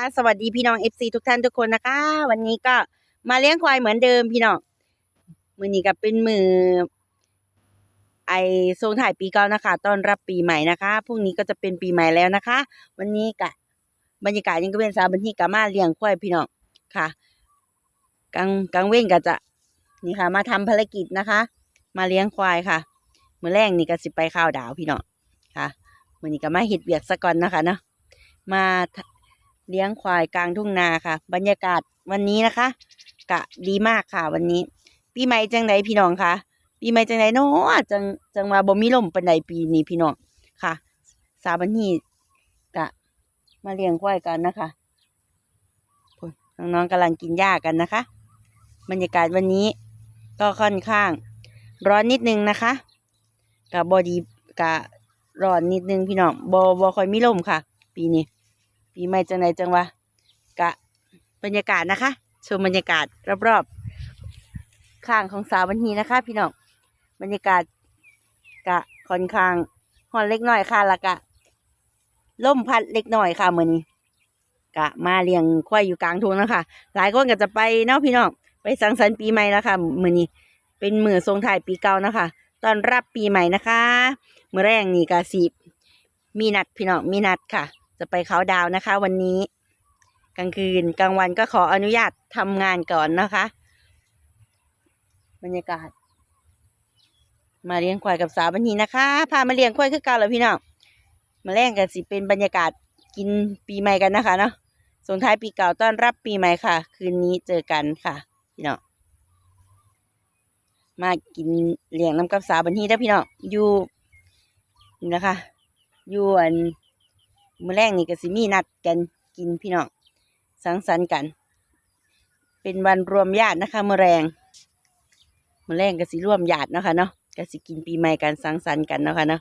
ะสวัสดีพี่น้อง FC ทุกท่านทุกคนนะคะ วันนี้ก็มาเลี้ยงควายเหมือนเดิมพี่น้องมือนี้ก็เป็นมือ ไอทรงถ่ายปีเก่านะคะต้อนรับปีใหม่นะคะพรุ่งนี้ก็จะเป็นปีใหม่แล้วนะคะ วันนี้กะบรรยากาศยังก็เป็นสาวบันทีกามาเลี้ยงควายพี่น้องค่ะกลางกลางเว้นก็จะนี่ค่ะ มาทำภารกิจนะคะ มาเลี้ยงควายค่ะมือแรกนี่ก็สิไปข้าวดาวพี่น้องค่ะมือนี้ก็มาเฮ็ดเวียกซะก่อนนะคะเนาะมา เลี้ยงควายกลางทุ่งนาค่ะ บรรยากาศวันนี้นะคะ กะดีมากค่ะวันนี้ปีใหม่จังไดพี่น้องคะปีใหม่จังไดเนาะจังจังว่าบ่มีลมปานใดปีนี้พี่น้องค่ะ สาบันนี้กะ มาเลี้ยงควายกันนะคะพน้องๆกำลังกินหญ้ากันนะคะ บรรยากาศวันนี้ก็ค่อนข้าง ร้อนนิดนึงนะคะกะบอดีกะร้อนนิดนึงพี่น้องบอบอค่อยมีลมค่ะ ปีนี้ ปีใหม่จังไหนจังวะกะบรรยากาศนะคะชมบรรยากาศรอบๆข้างของสาววันนี้นะคะ พี่น้องบรรยากาศกะค่อนข้างฮอนเล็กน้อยค่ะละกะล่มพัดเล็กน้อยค่ะมือนี้กะมาเลี้ยงควายอยู่กลางทุ่งนะคะหลายคนก็จะไปเนาะพี่น้องไปสังสรรค์ปีใหม่แล้วค่ะมือนี้เป็นมือทรงถ่ายปีเก่านะคะตอนรับปีใหม่นะคะ เมื่อแรกนี่กะสิมีนัดพี่น้องมีนัดค่ะ จะไปเขาดาวนะคะ วันนี้ กลางคืนกลางวันก็ขออนุญาตทำงานก่อนนะคะ บรรยากาศ มาเลี้ยงควายกับสาวบันทีนะคะ พามาเลี้ยงควายคือเก่าแล้วพี่น้องมาแล่งกันสิเป็นบรรยากาศกินปีใหม่กันนะคะเนาะส่งท้ายปีเก่าต้อนรับปีใหม่ค่ะ คืนนี้เจอกันค่ะ พี่น้องมากินเลี้ยงน้ำกับสาวบันทีได้พี่น้องอยู่นี่นะคะอยู่อัน มื้อแรกนี่ก็สิมีนัดกันกินพี่น้องสังสรรค์กัน เป็นวันรวมญาตินะคะมื้อแรงมื้อแรงก็สิร่วมญาติเนาะค่ะเนาะก็สิกินปีใหม่กันสังสรรค์กันเนาะค่ะเนาะ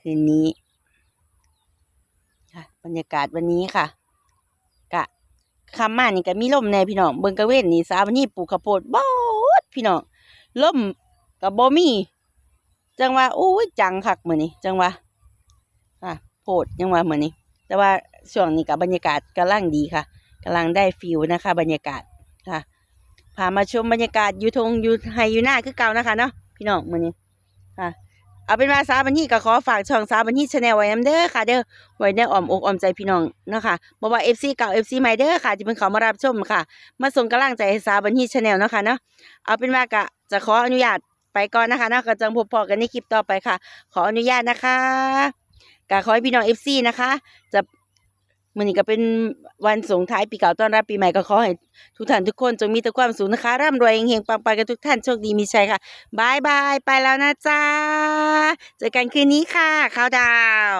คืนนี้ค่ะบรรยากาศวันนี้ค่ะกะคำมานี่ก็มีลมแน่พี่น้องเบิงกระเว้นนี่สาววันนี้ปลูกข้าวโพดบอดพี่น้องลมกับบ่มีจังว่าอู้ยจังคักเหมือนี้จังว่าค่ะ โพดยังว่าเหมือนนี้ แต่ว่าช่วงนี้กับบรรยากาศกำลังดีค่ะกำลังได้ฟิลนะคะ บรรยากาศค่ะพามาชมบรรยากาศยูทงยูไฮยูหน้าคือเก่านะคะเนาะพี่น้องมือนี้ค่ะ เอาเป็นว่าสาบันทีก็ขอฝากช่องสาบันทีชาแนลไว้เด้อค่ะ เด้อไว้ในอ้อมอกอ้อมใจพี่น้องนะคะบอกว่าเอฟซีเก่าเอฟซีใหม่เด้อค่ะที่เพิ่งเขามารับชมค่ะ มาส่งกำลังใจให้สาบันทีชาแนลนะคะเนาะเอาเป็นว่ากะจะขออนุญาตไปก่อนนะคะนาะก็จังพบพอกันในคลิปต่อไปค่ะ ขออนุญาตนะคะ กาขอให้พี่น้องเอฟซีนะคะ จะมันนี่ก็เป็นวันส่งท้ายปีเก่าต้อนรับปีใหม่ก็ขอให้ทุกท่านทุกคนจงมีแต่ความสุขนะคะร่ำรวยเฮงๆปังๆกันทุกท่านโชคดีมีชัยค่ะบายบายไปแล้วนะจ๊ะเจอกันคืนนี้ค่ะข้าวดาว